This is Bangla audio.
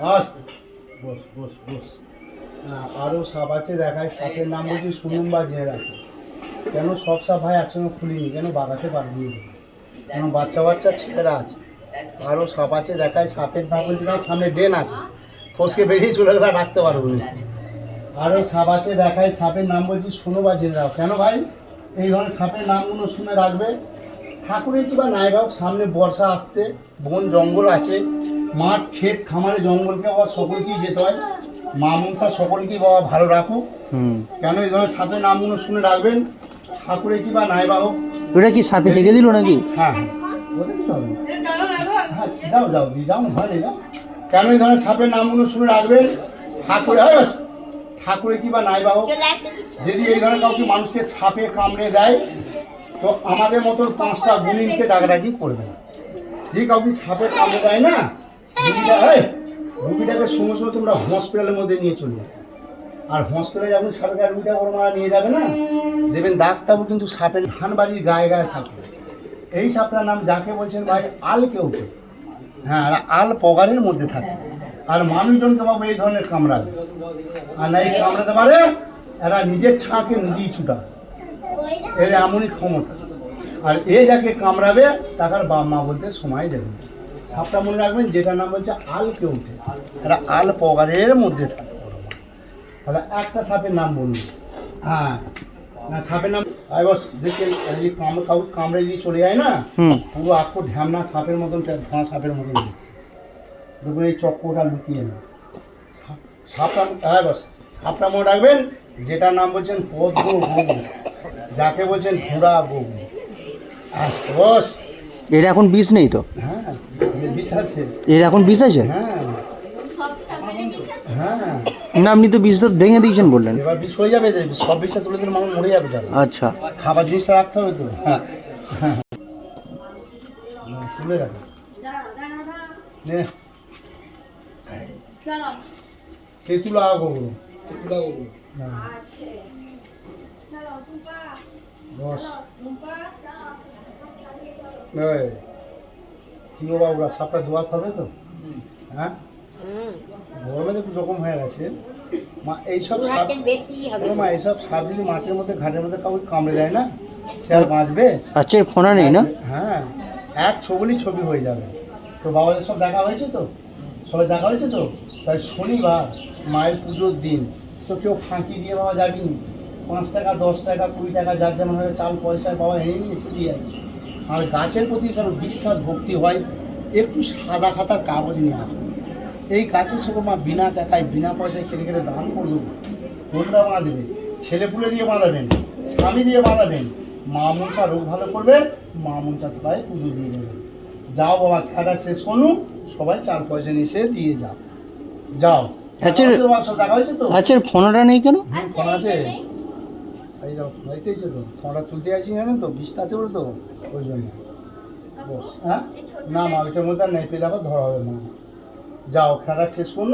বস হ্যাঁ, আরও সাপ আছে দেখায় সাপের নাম বলছি শুনুন বা জেনে রাখো কেন সব সাপ ভাই একসঙ্গে খুলিনি? কেন বাগাতে পারবি কেন বাচ্চা বাচ্চা ছেলেরা আছে? আরও সাপ আছে দেখায় সাপের নাম বলছি না সামনে ড্রেন আছে। ফসকে বেরিয়ে চলে গেলে রাখতে পারব না। আরও সাপ আছে দেখায় সাপের নাম বলছি শোনো বা জেনে রাখো কেন ভাই? এই ধরনের সাপের নামগুলো শুনে রাখবে। ঠাকুরের কি বা নাই সামনে বর্ষা আসছে বন জঙ্গল আছে মাঠ ক্ষেত খামারে জঙ্গলকে বাবা সকলকেই যেতে হয়। মা মনসা সকলকেই বাবা ভালো রাখুক। কেন এই ধরনের সাপের নামগুলো শুনে রাখবেন? ঠাকুরে কি বা নাই বাহক? ওটা কি সাপে লেগে দিল নাকি? হ্যাঁ। হ্যাঁ যাও যাও যাও ঘরে যাও। কেন এই ধরনের সাপের নামগুলো শুনে রাখবেন? ঠাকুরে হয় ঠাকুরে কি বা নাই বাহক? যদি এই ধরনের কাউকে মানুষকে সাপে কামড়ে দেয় তো আমাদের মতন পাঁচটা গুণিনকে ডাকাডাকি করবে না। যে কাউকে সাপে কামড়ে দেয় না রুগীটা হয় রুগীটাকে সঙ্গে সঙ্গে তোমরা হসপিটালের মধ্যে নিয়ে চলে যাবে আর হসপিটালে যখন সাপের রুগীটা মারা নিয়ে যাবে না দেবেন ডাক্তারও কিন্তু সাপের ধান বাড়ির গায়ে গায়ে থাকবে এই সাপটার নাম যাকে বলছেন ভাই, আল কেউকে হ্যাঁ আর আল পগারের মধ্যে থাকে। আর মানুষজনকে বাবু এই ধরনের কামড়াবে। আর না, এই কামড়াতে পারে, এরা নিজের ছাঁকে নিজেই ছুটাবে। এর এমনই ক্ষমতা। আর এ যাকে কামড়াবে তাকার বাপ মা বলতে সময় দেবে। সাপটা মনে রাখবেন যেটার নাম বলছে আল কেউটে। এরা আল পগারের মধ্যে থাকে। তাহলে একটা সাপের নাম বলুন। হ্যাঁ না সাপের নাম আই বস দেখে যদি কামড় কাউকে কামড়ে দিয়ে চলে যায় না পুরো আক্ষ ঢ্যামনা সাপের মতন ধোঁয়া সাপের মতন। দেখুন এই চক্করটা লুকিয়ে না সাপটা হ্যাঁ বস সাপটা মনে রাখবেন যেটার নাম বলছেন পদ্ম গবু যাকে বলছেন ঘোড়া হ্যাঁ, বস। এটা এখন বিষ নেই তো? হ্যাঁ আছে? এর এখন বিষ আছে? হ্যাঁ। হ্যাঁ না আপনি তো বিষ তো ভেঙে দিয়েছেন বললেন। এবার বিষ হয়ে যাবে সব বিষটা তুলে দিলে মানুষ মরে যাবে আচ্ছা। খাবার জিনিসটা রাখতে হবে তো? হ্যাঁ। হ্যাঁ না, তুলে রাখো তেঁতুলা গোবর হ্যাঁ এই। কি গো বাবুরা সাপটা দোয়াত হবে তো? হ্যাঁ? গরমে তো জখম হয়ে গেছে। মা এইসব সাপ মা এইসব সাপ যদি মাঠের মধ্যে ঘাটের মধ্যে কাউকে কামড়ে দেয় না সে আর বাঁচবে? আচ্ছা ফোনা নেই না? হ্যাঁ এক ছবলি ছবি হয়ে যাবে। তো বাবাদের সব দেখা হয়েছে তো? সবাই দেখা হয়েছে তো? তাই শনিবার মায়ের পুজোর দিন। তো কেউ ফাঁকি দিয়ে বাবা যাবি নি। পাঁচ টাকা দশ টাকা কুড়ি টাকা যার যেমন হবে চাল পয়সা বাবা এনে নিয়ে এসে দিয়ে যাবে আর গাছের প্রতি কারও বিশ্বাস ভক্তি হয় একটু সাদা খাতার কাগজ নিয়ে আসবে। এই গাছের সঙ্গে মা বিনা টাকায় বিনা পয়সায় কেটে কেটে দান করবে তোমরা বাঁধবে ছেলে পুলে দিয়ে বাঁধাবেন স্বামী দিয়ে বাঁধাবেন মা মনসা রোগ ভালো করবে মা মনসা তোলায় পুজো দিয়ে দেবেন যাও বাবা খেলা শেষ করুন সবাই চার পয়সা নিয়ে এসে দিয়ে যাও। যাও। আচ্ছা। দেখা হয়েছে তোমার সব দেখা হয়েছে তো? আচ্ছা ফোনাটা নেই কেন? ফোন আছে এই হইতেছে তো ফোনটা তুলতে আসি জানেন তো বিষটা আছে বলে তো ওই জন্য। বস হ্যাঁ? না মা ওইটার মধ্যে আর নেই পেলে আবার ধরা হবে না। যাও খেলাটা শেষ করুন